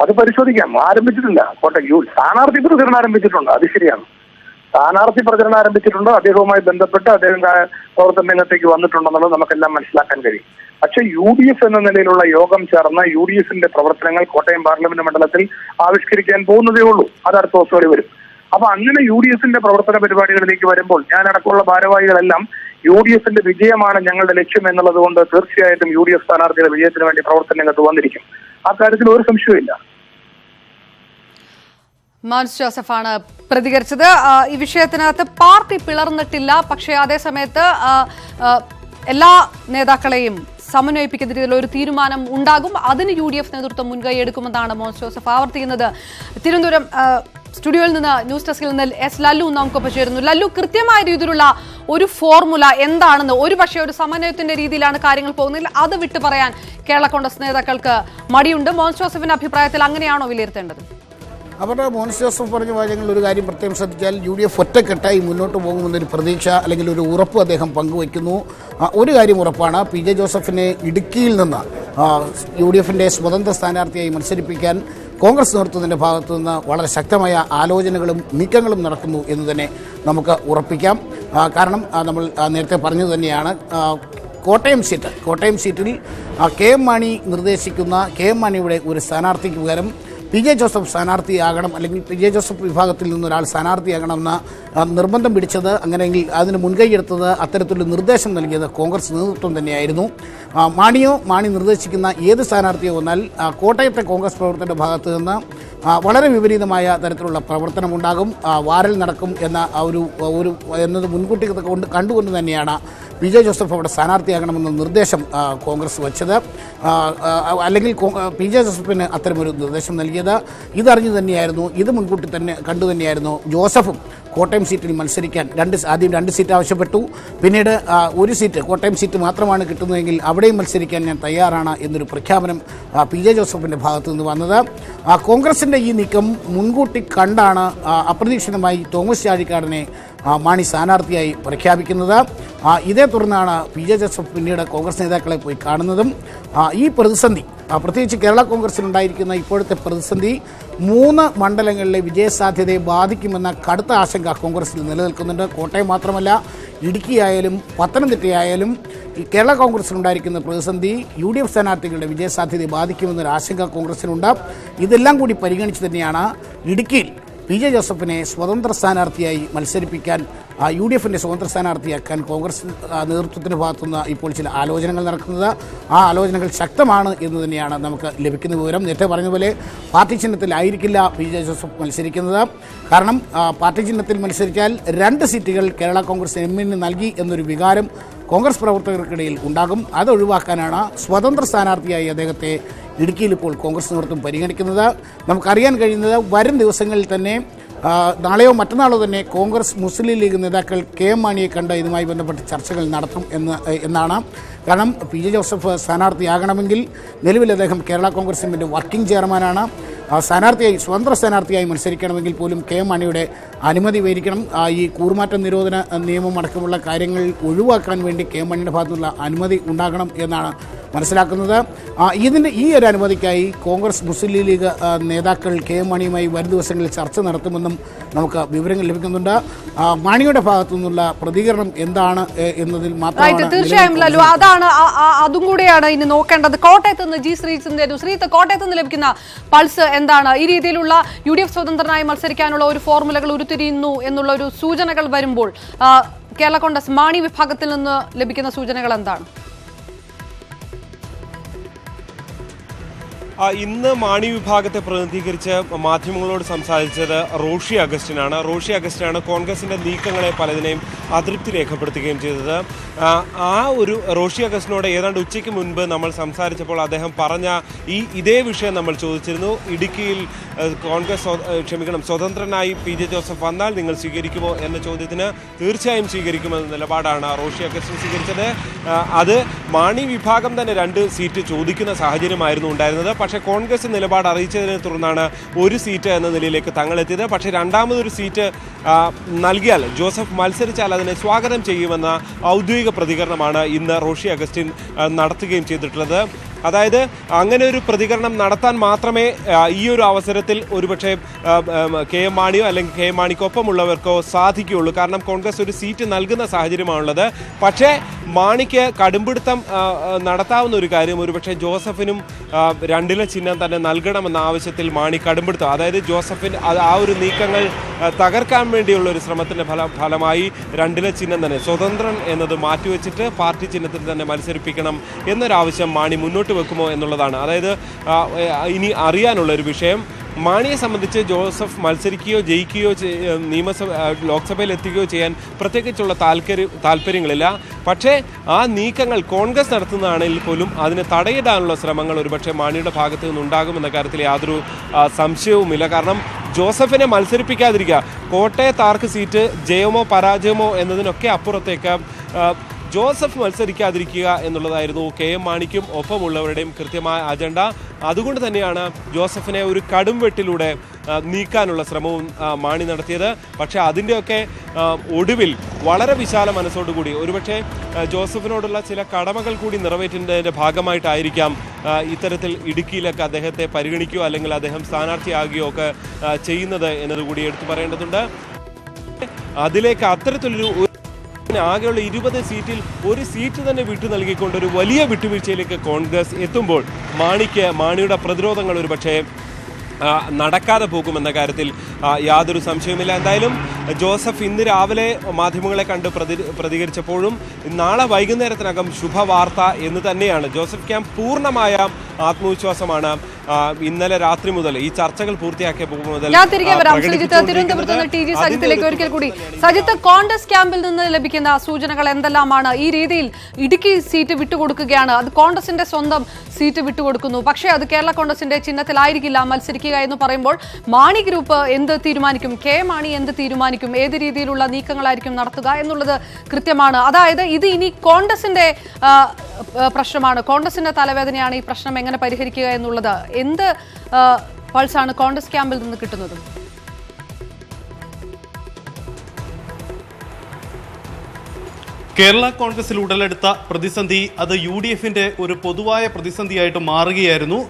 അത് പരിശോധിക്കാം. ആരംഭിച്ചിട്ടില്ല. കോട്ടയം യു സ്ഥാനാർത്ഥി പ്രചരണം ആരംഭിച്ചിട്ടുണ്ട്. അത് ശരിയാണ്. സ്ഥാനാർത്ഥി പ്രചരണം ആരംഭിച്ചിട്ടുണ്ട്? അദ്ദേഹവുമായി ബന്ധപ്പെട്ട് അദ്ദേഹം പ്രവർത്തന രംഗത്തേക്ക് വന്നിട്ടുണ്ടെന്നുള്ളത് നമുക്കെല്ലാം മനസ്സിലാക്കാൻ കഴിയും. പക്ഷെ യു ഡി എഫ് എന്ന നിലയിലുള്ള യോഗം ചേർന്ന യു ഡി എഫിന്റെ പ്രവർത്തനങ്ങൾ കോട്ടയം പാർലമെന്റ് മണ്ഡലത്തിൽ ആവിഷ്കരിക്കാൻ പോകുന്നതേ ഉള്ളൂ. അത് അടുത്ത ദിവസം വരെ. വരും അപ്പൊ അങ്ങനെ യു ഡി എഫിന്റെ പ്രവർത്തന പരിപാടികളിലേക്ക് വരുമ്പോൾ ഞാൻ അടക്കമുള്ള ഭാരവാഹികളെല്ലാം യു ഡി എഫിന്റെ വിജയമാണ് ഞങ്ങളുടെ ലക്ഷ്യം എന്നുള്ളത് കൊണ്ട് തീർച്ചയായിട്ടും യു ഡി എഫ് സ്ഥാനാർത്ഥിയുടെ വിജയത്തിന് വേണ്ടി പ്രവർത്തന രംഗത്ത് വന്നിരിക്കും. കാര്യത്തിൽ ഒരു സംശയമില്ല മാൻസ് ജോസഫാണ് പ്രതികരിച്ചത്. ഈ വിഷയത്തിനകത്ത് പാർട്ടി പിളർന്നിട്ടില്ല. പക്ഷേ അതേസമയത്ത് എല്ലാ നേതാക്കളെയും സമന്വയിപ്പിക്കുന്ന രീതിയിൽ ഒരു തീരുമാനം ഉണ്ടാകും. അതിന് യു ഡി എഫ് നേതൃത്വം മുൻകൈ എടുക്കുമെന്നാണ് മോൻസ് ജോസഫ് ആവർത്തിക്കുന്നത്. തിരുവനന്തപുരം സ്റ്റുഡിയോയിൽ നിന്ന് ന്യൂസ് ഡെസ്കിൽ നിന്ന് എസ് ലല്ലു നമുക്കൊപ്പം ചേരുന്നു. ലല്ലു കൃത്യമായ രീതിയിലുള്ള ഒരു ഫോർമുല എന്താണെന്ന് ഒരു പക്ഷേ ഒരു സമന്വയത്തിന്റെ രീതിയിലാണ് കാര്യങ്ങൾ പോകുന്നതിൽ അത് വിട്ടു പറയാൻ കേരള കോൺഗ്രസ് നേതാക്കൾക്ക് മടിയുണ്ട്. മോൻസ് ജോസഫിന്റെ അഭിപ്രായത്തിൽ അങ്ങനെയാണോ വിലയിരുത്തേണ്ടത്? അവരുടെ മോൻസ് ജോസഫ് പറഞ്ഞ കാര്യങ്ങൾ ഒരു കാര്യം പ്രത്യേകം ശ്രദ്ധിച്ചാൽ യു ഡി എഫ് ഒറ്റക്കെട്ടായി മുന്നോട്ട് പോകുമെന്നൊരു പ്രതീക്ഷ അല്ലെങ്കിൽ ഒരു ഉറപ്പ് അദ്ദേഹം പങ്കുവയ്ക്കുന്നു. ഒരു കാര്യം ഉറപ്പാണ്. പി ജെ ജോസഫിനെ ഇടുക്കിയിൽ നിന്ന് യു ഡി എഫിന്റെ സ്വതന്ത്ര സ്ഥാനാർത്ഥിയായി മത്സരിപ്പിക്കാൻ കോൺഗ്രസ് നേതൃത്വത്തിന്റെ ഭാഗത്തു നിന്ന് വളരെ ശക്തമായ ആലോചനകളും നീക്കങ്ങളും നടക്കുന്നു എന്ന് തന്നെ നമുക്ക് ഉറപ്പിക്കാം. കാരണം നമ്മൾ നേരത്തെ പറഞ്ഞു തന്നെയാണ്. കോട്ടയം സീറ്റ് കോട്ടയം സീറ്റിൽ കെ എം മാണി നിർദ്ദേശിക്കുന്ന കെ എം മാണിയുടെ ഒരു സ്ഥാനാർത്ഥിക്ക് പകരം പി ജെ ജോസഫ് സ്ഥാനാർത്ഥിയാകണം അല്ലെങ്കിൽ പി ജെ ജോസഫ് വിഭാഗത്തിൽ നിന്നൊരാൾ സ്ഥാനാർത്ഥിയാകണം എന്ന ആ, നിർബന്ധം പിടിച്ചത് അങ്ങനെയെങ്കിൽ അതിന് മുൻകൈയെടുത്തത് അത്തരത്തിലൊരു നിർദ്ദേശം നൽകിയത് കോൺഗ്രസ് നേതൃത്വം തന്നെയായിരുന്നു. മാണിയോ മാണി നിർദ്ദേശിക്കുന്ന ഏത് സ്ഥാനാർത്ഥിയോ വന്നാൽ കോട്ടയത്തെ കോൺഗ്രസ് പ്രവർത്തകരുടെ ഭാഗത്ത് നിന്ന് വളരെ വിപരീതമായ തരത്തിലുള്ള പ്രവർത്തനമുണ്ടാകും വാരൽ നടക്കും എന്ന ഒരു ഒരു എന്നത് മുൻകൂട്ടി കൊണ്ട് കണ്ടുകൊണ്ട് തന്നെയാണ് വിജയ് ജോസഫ് അവിടെ സ്ഥാനാർത്ഥിയാകണമെന്ന നിർദ്ദേശം കോൺഗ്രസ് വച്ചത്. അല്ലെങ്കിൽ പി ജെ ജോസഫിന് അത്തരമൊരു നിർദ്ദേശം നൽകിയത്. ഇതറിഞ്ഞു തന്നെയായിരുന്നു ഇത് മുൻകൂട്ടി തന്നെ കണ്ടു തന്നെയായിരുന്നു ജോസഫും കോട്ടയം സീറ്റിൽ മത്സരിക്കാൻ രണ്ട് ആദ്യം രണ്ട് സീറ്റ് ആവശ്യപ്പെട്ടു. പിന്നീട് ഒരു സീറ്റ് കോട്ടയം സീറ്റ് മാത്രമാണ് കിട്ടുന്നതെങ്കിൽ അവിടെയും മത്സരിക്കാൻ ഞാൻ തയ്യാറാണ് എന്നൊരു പ്രഖ്യാപനം പി ജെ ജോസഫിന്റെ ഭാഗത്തു നിന്ന് വന്നത്. ആ, കോൺഗ്രസിന്റെ ഈ നീക്കം മുൻകൂട്ടി കണ്ടാണ് അപ്രതീക്ഷിതമായി തോമസ് ചാഴിക്കാടനെ മാണി സ്ഥാനാർത്ഥിയായി പ്രഖ്യാപിക്കുന്നത്. ഇതേ തുടർന്നാണ് പി ജെ ജോസഫ് പിന്നീട് കോൺഗ്രസ് നേതാക്കളെ പോയി കാണുന്നതും. ഈ പ്രതിസന്ധി പ്രത്യേകിച്ച് കേരള കോൺഗ്രസിനുണ്ടായിരിക്കുന്ന ഇപ്പോഴത്തെ പ്രതിസന്ധി മൂന്ന് മണ്ഡലങ്ങളിലെ വിജയസാധ്യതയെ ബാധിക്കുമെന്ന കടുത്ത ആശങ്ക കോൺഗ്രസിൽ നിലനിൽക്കുന്നുണ്ട്. കോട്ടയം മാത്രമല്ല ഇടുക്കിയായാലും പത്തനംതിട്ടയായാലും ഈ കേരള കോൺഗ്രസിനുണ്ടായിരിക്കുന്ന പ്രതിസന്ധി യു ഡി എഫ് സ്ഥാനാർത്ഥികളുടെ വിജയസാധ്യതയെ ബാധിക്കുമെന്നൊരു ആശങ്ക കോൺഗ്രസിനുണ്ട്. ഇതെല്ലാം കൂടി പരിഗണിച്ച് തന്നെയാണ് ഇടുക്കിയിൽ പി ജെ ജോസഫിനെ സ്വതന്ത്ര സ്ഥാനാർത്ഥിയായി മത്സരിപ്പിക്കാൻ ആ, യു ഡി എഫിന്റെ സ്വതന്ത്ര സ്ഥാനാർത്ഥിയാക്കാൻ കോൺഗ്രസ് നേതൃത്വത്തിന് ഭാഗത്തുനിന്ന് ഇപ്പോൾ ചില ആലോചനകൾ നടക്കുന്നത്. ആ ആലോചനകൾ ശക്തമാണ് എന്ന് തന്നെയാണ് നമുക്ക് ലഭിക്കുന്ന വിവരം. നേരത്തെ പറഞ്ഞതുപോലെ പാർട്ടി ചിഹ്നത്തിലായിരിക്കില്ല പി ജെ ജോസഫ് മത്സരിക്കുന്നത്. കാരണം പാർട്ടി ചിഹ്നത്തിൽ മത്സരിച്ചാൽ രണ്ട് സീറ്റുകൾ കേരള കോൺഗ്രസ് എമ്മിന് നൽകി എന്നൊരു വികാരം കോൺഗ്രസ് പ്രവർത്തകർക്കിടയിൽ ഉണ്ടാകും. അത് ഒഴിവാക്കാനാണ് സ്വതന്ത്ര സ്ഥാനാർത്ഥിയായി അദ്ദേഹത്തെ ഇടുക്കിയിൽ ഇപ്പോൾ കോൺഗ്രസ് നേതൃത്വം പരിഗണിക്കുന്നത് നമുക്കറിയാൻ കഴിയുന്നത് വരും ദിവസങ്ങളിൽ തന്നെ നാളെയോ മറ്റന്നാളോ തന്നെ കോൺഗ്രസ് മുസ്ലിം ലീഗ് നേതാക്കൾ കെ എം മാണിയെ കണ്ട് ഇതുമായി ബന്ധപ്പെട്ട് ചർച്ചകൾ നടത്തും എന്ന് എന്നാണ്. കാരണം പി ജെ ജോസഫ് സ്ഥാനാർത്ഥിയാകണമെങ്കിൽ നിലവിൽ അദ്ദേഹം കേരള കോൺഗ്രസ് എമ്മിന്റെ വർക്കിംഗ് ചെയർമാനാണ്. സ്ഥാനാർത്ഥിയായി സ്വതന്ത്ര സ്ഥാനാർത്ഥിയായി മത്സരിക്കണമെങ്കിൽ പോലും കെ എം മാണിയുടെ അനുമതി വേരിക്കണം ഈ കൂറുമാറ്റ നിരോധന നിയമം അടക്കമുള്ള കാര്യങ്ങൾ ഒഴിവാക്കാൻ വേണ്ടി കെ ഭാഗത്തു ഭാഗത്തുനിന്നുള്ള അനുമതി ഉണ്ടാകണം എന്നാണ് മനസ്സിലാക്കുന്നത്. ഇതിന്റെ ഈ ഒരു അനുമതിക്കായി കോൺഗ്രസ് മുസ്ലിം ലീഗ് നേതാക്കൾ കെ എം മാണിയുമായി വരും ദിവസങ്ങളിൽ ചർച്ച നടത്തുമെന്നും നമുക്ക് വിവരങ്ങൾ ലഭിക്കുന്നുണ്ട്. മാണിയുടെ ഭാഗത്തു നിന്നുള്ള പ്രതികരണം എന്താണ് എന്നതിൽ മാത്രം മാത്രമാണ് തീർച്ചയായും ലല്ലു അതാണ് അതും കൂടെയാണ് ഇനി നോക്കേണ്ടത്. കോട്ടയത്ത് നിന്ന് ജി ശ്രീജിത്തിന്റെ ശ്രീത്ത് കോട്ടയത്ത് നിന്ന് ലഭിക്കുന്ന പൾസ് എന്താണ്? ഈ രീതിയിലുള്ള യു ഡി എഫ് സ്വതന്ത്രനായി മത്സരിക്കാനുള്ള ഒരു ഫോർമുലകൾ ഉരുത്തിരിയുന്നു എന്നുള്ള ഒരു സൂചനകൾ വരുമ്പോൾ കേരള കോൺഗ്രസ് മാണി വിഭാഗത്തിൽ നിന്ന് ലഭിക്കുന്ന സൂചനകൾ എന്താണ്? ഇന്ന് മാണി വിഭാഗത്തെ പ്രതിനിധീകരിച്ച് മാധ്യമങ്ങളോട് സംസാരിച്ചത് റോഷി അഗസ്റ്റിനാണ്. റോഷി അഗസ്റ്റിനാണ് കോൺഗ്രസിന്റെ നീക്കങ്ങളെ പലതിനെയും അതൃപ്തി രേഖപ്പെടുത്തുകയും ചെയ്തത്. ആ, ഒരു റോഷി അഗസ്റ്റിനോട് ഏതാണ്ട് ഉച്ചയ്ക്ക് മുൻപ് നമ്മൾ സംസാരിച്ചപ്പോൾ അദ്ദേഹം പറഞ്ഞ ഈ ഇതേ വിഷയം നമ്മൾ ചോദിച്ചിരുന്നു. ഇടുക്കിയിൽ കോൺഗ്രസ് ക്ഷമിക്കണം സ്വതന്ത്രനായി പി ജെ ജോസഫ് വന്നാൽ നിങ്ങൾ സ്വീകരിക്കുമോ എന്ന ചോദ്യത്തിന് തീർച്ചയായും സ്വീകരിക്കുമെന്ന നിലപാടാണ് റോഷി അഗസ്റ്റിൻ സ്വീകരിച്ചത്. അത് മാണി വിഭാഗം തന്നെ രണ്ട് സീറ്റ് ചോദിക്കുന്ന സാഹചര്യമായിരുന്നു ഉണ്ടായിരുന്നത്. പക്ഷേ കോൺഗ്രസ് നിലപാട് അറിയിച്ചതിനെ തുടർന്നാണ് ഒരു സീറ്റ് എന്ന നിലയിലേക്ക് തങ്ങളെത്തിയത്. പക്ഷേ രണ്ടാമതൊരു സീറ്റ് നൽകിയാൽ ജോസഫ് മത്സരിച്ചാൽ അതിനെ സ്വാഗതം ചെയ്യുമെന്ന ഔദ്യോഗിക പ്രതികരണമാണ് ഇന്ന് റോഷി അഗസ്റ്റിൻ നടത്തുകയും ചെയ്തിട്ടുള്ളത്. അതായത് അങ്ങനെ ഒരു പ്രതികരണം നടത്താൻ മാത്രമേ ഈ ഒരു അവസരത്തിൽ ഒരുപക്ഷെ കെ എം മാണിയോ അല്ലെങ്കിൽ കെ എം മാണിക്കൊപ്പമുള്ളവർക്കോ സാധിക്കുകയുള്ളൂ. കാരണം കോൺഗ്രസ് ഒരു സീറ്റ് നൽകുന്ന സാഹചര്യമാണുള്ളത്. പക്ഷേ മാണിക്ക് കടുംപിടുത്തം നടത്താവുന്ന ഒരു കാര്യം ഒരുപക്ഷെ ജോസഫിനും രണ്ടിലെ ചിഹ്നം തന്നെ നൽകണമെന്ന ആവശ്യത്തിൽ മാണി കടുംപിടുത്തം. അതായത് ജോസഫിന്റെ ആ ഒരു നീക്കങ്ങൾ തകർക്കാൻ വേണ്ടിയുള്ള ഒരു ശ്രമത്തിന്റെ ഫല ഫലമായി രണ്ടിലെ ചിഹ്നം തന്നെ സ്വതന്ത്രൻ എന്നത് മാറ്റിവെച്ചിട്ട് പാർട്ടി ചിഹ്നത്തിൽ തന്നെ മത്സരിപ്പിക്കണം എന്നൊരാവശ്യം മാണി മുന്നോട്ട് വെക്കുമോ എന്നുള്ളതാണ്. അതായത് ഇനി അറിയാനുള്ള ഒരു വിഷയം മാണിയെ സംബന്ധിച്ച് ജോസഫ് മത്സരിക്കുകയോ ജയിക്കുകയോ നിയമസഭ ലോക്സഭയിൽ എത്തുകയോ ചെയ്യാൻ പ്രത്യേകിച്ചുള്ള താല്പര്യ താല്പര്യങ്ങളില്ല പക്ഷേ ആ നീക്കങ്ങൾ കോൺഗ്രസ് നടത്തുന്നതാണെങ്കിൽ പോലും അതിനെ തടയിടാനുള്ള ശ്രമങ്ങൾ ഒരുപക്ഷെ മാണിയുടെ ഭാഗത്തു നിന്നുണ്ടാകുമെന്ന കാര്യത്തിൽ യാതൊരു സംശയവുമില്ല. കാരണം ജോസഫിനെ മത്സരിപ്പിക്കാതിരിക്കുക കോട്ടയത്താർക്ക് സീറ്റ് ജയമോ പരാജയമോ എന്നതിനൊക്കെ അപ്പുറത്തേക്ക് ജോസഫ് മത്സരിക്കാതിരിക്കുക എന്നുള്ളതായിരുന്നു കെ എം മാണിക്കും ഒപ്പമുള്ളവരുടെയും കൃത്യമായ അജണ്ട. അതുകൊണ്ട് തന്നെയാണ് ജോസഫിനെ ഒരു കടും വെട്ടിലൂടെ നീക്കാനുള്ള ശ്രമവും മാണി നടത്തിയത്. പക്ഷേ അതിന്റെയൊക്കെ ഒടുവിൽ വളരെ വിശാല മനസ്സോടുകൂടി ഒരുപക്ഷെ ജോസഫിനോടുള്ള ചില കടമകൾ കൂടി നിറവേറ്റുന്നതിന്റെ ഭാഗമായിട്ടായിരിക്കാം ഇത്തരത്തിൽ ഇടുക്കിയിലൊക്കെ അദ്ദേഹത്തെ പരിഗണിക്കുകയോ അല്ലെങ്കിൽ അദ്ദേഹം സ്ഥാനാർത്ഥിയാകുകയോ ഒക്കെ ചെയ്യുന്നത് എന്നതുകൂടി എടുത്തു പറയേണ്ടതുണ്ട്. അതിലേക്ക് അത്തരത്തിലൊരു ആകെയുള്ള ഇരുപത് സീറ്റിൽ ഒരു സീറ്റ് തന്നെ വിട്ടു നൽകിക്കൊണ്ട് ഒരു വലിയ വിട്ടുവീഴ്ചയിലേക്ക് കോൺഗ്രസ് എത്തുമ്പോൾ മാണിക്ക് മാണിയുടെ പ്രതിരോധങ്ങൾ ഒരു പക്ഷേ നടക്കാതെ പോകുമെന്ന കാര്യത്തിൽ യാതൊരു സംശയവുമില്ല. എന്തായാലും ജോസഫ് ഇന്ന് രാവിലെ മാധ്യമങ്ങളെ കണ്ട് പ്രതി പ്രതികരിച്ചപ്പോഴും നാളെ വൈകുന്നേരത്തിനകം ശുഭവാർത്ത എന്ന് തന്നെയാണ്. ജോസഫ് ക്യാമ്പ് പൂർണമായ ആത്മവിശ്വാസമാണ് ഇന്നലെ രാത്രി മുതൽ ഈ ചർച്ചകൾ പൂർത്തിയാക്കിയപ്പോൾ മുതൽ ഞാൻ തിരികെ വരാം. ശ്രീജിത്ത് തിരുവനന്തപുരത്ത് നിന്ന് ടി ജി. സജിത്തിലേക്ക് ഒരിക്കൽ കൂടി. സജിത്ത് കോൺഗ്രസ് ക്യാമ്പിൽ നിന്ന് ലഭിക്കുന്ന സൂചനകൾ എന്തെല്ലാമാണ്? ഈ രീതിയിൽ ഇടുക്കി സീറ്റ് വിട്ടുകൊടുക്കുകയാണ്. അത് കോൺഗ്രസിന്റെ സ്വന്തം സീറ്റ് വിട്ടുകൊടുക്കുന്നു. പക്ഷേ അത് കേരള കോൺഗ്രസിന്റെ ചിഹ്നത്തിലായിരിക്കില്ല. മത്സരിക്കുക എന്ന് പറയുമ്പോൾ മാണി ഗ്രൂപ്പ് എന്ത് തീരുമാനിക്കും? കെ മാണി എന്ത് തീരുമാനിക്കും? ഏത് രീതിയിലുള്ള നീക്കങ്ങളായിരിക്കും നടത്തുക എന്നുള്ളത് കൃത്യമാണ്. അതായത് ഇത് ഇനി കോൺഗ്രസിന്റെ പ്രശ്നമാണ്. കോൺഗ്രസിന്റെ തലവേദനയാണ് ഈ പ്രശ്നം എങ്ങനെ പരിഹരിക്കുക എന്നുള്ളത്. എന്ത് പൾസ് പൾസാണ് കോൺഗ്രസ് ക്യാമ്പിൽ നിന്ന് കിട്ടുന്നത്? കേരള കോൺഗ്രസിൽ ഉടലെടുത്ത പ്രതിസന്ധി അത് യു ഡി എഫിന്റെ ഒരു പൊതുവായ പ്രതിസന്ധിയായിട്ട് മാറുകയായിരുന്നു.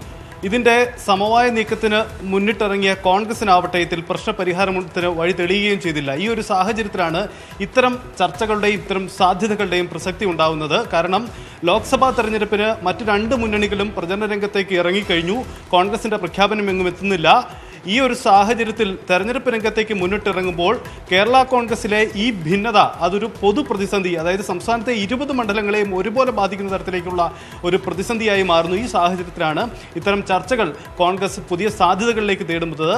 ഇതിന്റെ സമവായ നീക്കത്തിന് മുന്നിട്ടിറങ്ങിയ കോൺഗ്രസിനാവട്ടെ ഇതിൽ പ്രശ്നപരിഹാരത്തിന് വഴി തെളിയുകയും ചെയ്തില്ല. ഈ ഒരു സാഹചര്യത്തിലാണ് ഇത്തരം ചർച്ചകളുടെയും ഇത്തരം സാധ്യതകളുടെയും പ്രസക്തി ഉണ്ടാവുന്നത്. കാരണം ലോക്സഭാ തെരഞ്ഞെടുപ്പിന് മറ്റ് രണ്ട് മുന്നണികളും പ്രചരണ രംഗത്തേക്ക് ഇറങ്ങിക്കഴിഞ്ഞു. കോൺഗ്രസിന്റെ പ്രഖ്യാപനം എങ്ങും എത്തുന്നില്ല. ഈ ഒരു സാഹചര്യത്തിൽ തെരഞ്ഞെടുപ്പ് രംഗത്തേക്ക് മുന്നിട്ടിറങ്ങുമ്പോൾ കേരള കോൺഗ്രസിലെ ഈ ഭിന്നത അതൊരു പൊതു പ്രതിസന്ധി അതായത് സംസ്ഥാനത്തെ ഇരുപത് മണ്ഡലങ്ങളെയും ഒരുപോലെ ബാധിക്കുന്ന തരത്തിലേക്കുള്ള ഒരു പ്രതിസന്ധിയായി മാറുന്നു ഈ സാഹചര്യത്തിലാണ് ഇത്തരം ചർച്ചകൾ കോൺഗ്രസ് പുതിയ സാധ്യതകളിലേക്ക് തേടുന്നത്.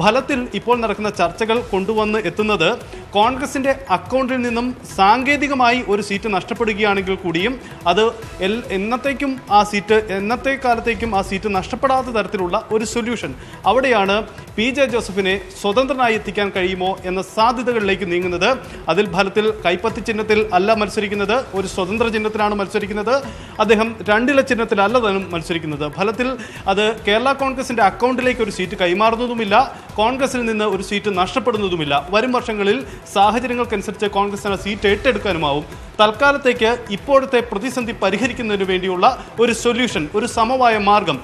ഫലത്തിൽ ഇപ്പോൾ നടക്കുന്ന ചർച്ചകൾ കൊണ്ടുവന്ന് എത്തുന്നത് കോൺഗ്രസിന്റെ അക്കൗണ്ടിൽ നിന്നും സാങ്കേതികമായി ഒരു സീറ്റ് നഷ്ടപ്പെടുകയാണെങ്കിൽ കൂടിയും അത് എൽ എന്നത്തേക്കും ആ സീറ്റ് എന്നത്തെ കാലത്തേക്കും ആ സീറ്റ് നഷ്ടപ്പെടാത്ത തരത്തിലുള്ള ഒരു സൊല്യൂഷൻ. അവിടെയാണ് പി ജെ ജോസഫിനെ സ്വതന്ത്രനായി എത്തിക്കാൻ കഴിയുമോ എന്ന സാധ്യതകളിലേക്ക് നീങ്ങുന്നത് അതിൽ ഫലത്തിൽ കൈപ്പത്തി ചിഹ്നത്തിൽ അല്ല മത്സരിക്കുന്നത് ഒരു സ്വതന്ത്ര ചിഹ്നത്തിലാണ് മത്സരിക്കുന്നത് അദ്ദേഹം രണ്ടില ചിഹ്നത്തിലല്ല താനും മത്സരിക്കുന്നത്. ഫലത്തിൽ അത് കേരള കോൺഗ്രസിന്റെ അക്കൗണ്ടിലേക്ക് ഒരു സീറ്റ് കൈമാറുന്നതുമില്ല കോൺഗ്രസിൽ നിന്ന് ഒരു സീറ്റ് നഷ്ടപ്പെടുന്നതുമില്ല. വരും വർഷങ്ങളിൽ സാഹചര്യങ്ങൾക്കനുസരിച്ച് കോൺഗ്രസിന് സീറ്റ് ഏറ്റെടുക്കാനുമാവും. തൽക്കാലത്തേക്ക് ഇപ്പോഴത്തെ പ്രതിസന്ധി പരിഹരിക്കുന്നതിന് വേണ്ടിയുള്ള ഒരു സൊല്യൂഷൻ ഒരു സമവായ മാർഗം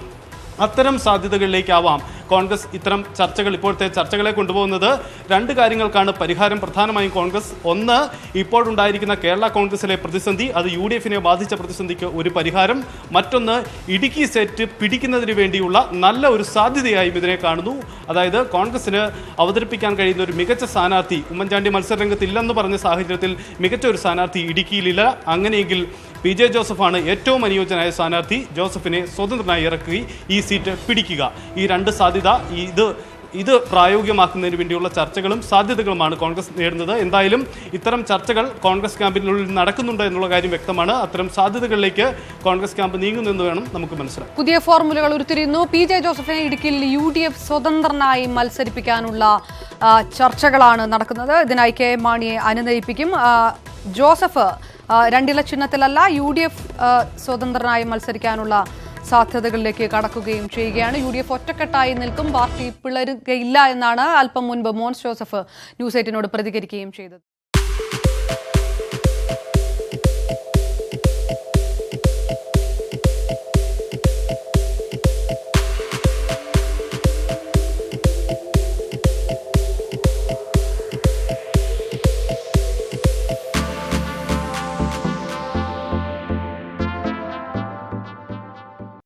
അത്തരം സാധ്യതകളിലേക്കാവാം. കോൺഗ്രസ് ഇത്തരം ചർച്ചകൾ ഇപ്പോഴത്തെ ചർച്ചകളെ കൊണ്ടുപോകുന്നത്. രണ്ട് കാര്യങ്ങൾക്കാണ് പരിഹാരം. പ്രധാനമായും കോൺഗ്രസ് ഒന്ന് ഇപ്പോഴുണ്ടായിരിക്കുന്ന കേരള കോൺഗ്രസിലെ പ്രതിസന്ധി അത് യു ഡി എഫിനെ ബാധിച്ച പ്രതിസന്ധിക്ക് ഒരു പരിഹാരം. മറ്റൊന്ന് ഇടുക്കി സെറ്റ് പിടിക്കുന്നതിന് വേണ്ടിയുള്ള നല്ല ഒരു സാധ്യതയായും ഇതിനെ കാണുന്നു. അതായത് കോൺഗ്രസിന് അവതരിപ്പിക്കാൻ കഴിയുന്ന ഒരു മികച്ച സ്ഥാനാർത്ഥി ഉമ്മൻചാണ്ടി മത്സരരംഗത്തില്ലെന്ന് പറഞ്ഞ സാഹചര്യത്തിൽ മികച്ച ഒരു സ്ഥാനാർത്ഥി ഇടുക്കിയിലില്ല. അങ്ങനെയെങ്കിൽ പി ജെ ജോസഫാണ് ഏറ്റവും അനുയോജ്യനായ സ്ഥാനാർത്ഥി. ജോസഫിനെ സ്വതന്ത്രനായി ഇറക്കി ഈ സീറ്റ് പിടിക്കുക. ഈ രണ്ട് സാധ്യത ഇത് ഇത് പ്രായോഗികമാക്കുന്നതിന് വേണ്ടിയുള്ള ചർച്ചകളും സാധ്യതകളുമാണ് കോൺഗ്രസ് നേടുന്നത്. എന്തായാലും ഇത്തരം ചർച്ചകൾ കോൺഗ്രസ് ക്യാമ്പിനുള്ളിൽ നടക്കുന്നുണ്ട് എന്നുള്ള കാര്യം വ്യക്തമാണ്. അത്തരം സാധ്യതകളിലേക്ക് കോൺഗ്രസ് ക്യാമ്പ് നീങ്ങുന്നെന്ന് വേണം നമുക്ക് മനസ്സിലാക്കാം പുതിയ ഫോർമുലകൾ ഉരുത്തിരിയുന്നു. പി ജെ ജോസഫിനെ ഇടുക്കിയിൽ യു ഡി എഫ് സ്വതന്ത്രനായി മത്സരിപ്പിക്കാനുള്ള ചർച്ചകളാണ് നടക്കുന്നത്. ഇതിനായി കെ മാണിയെ അനുനയിപ്പിക്കും. ജോസഫ് രണ്ടില ചിഹ്നത്തിലല്ല യു ഡി എഫ് സ്വതന്ത്രനായി മത്സരിക്കാനുള്ള സാധ്യതകളിലേക്ക് കടക്കുകയും ചെയ്യുകയാണ്. യു ഡി എഫ് ഒറ്റക്കെട്ടായി നിൽക്കും പാർട്ടി പിളരുകയില്ല എന്നാണ് അല്പം മുൻപ് മോൻസ് ജോസഫ് ന്യൂസ് എയ്റ്റിനോട് പ്രതികരിക്കുകയും ചെയ്തത്.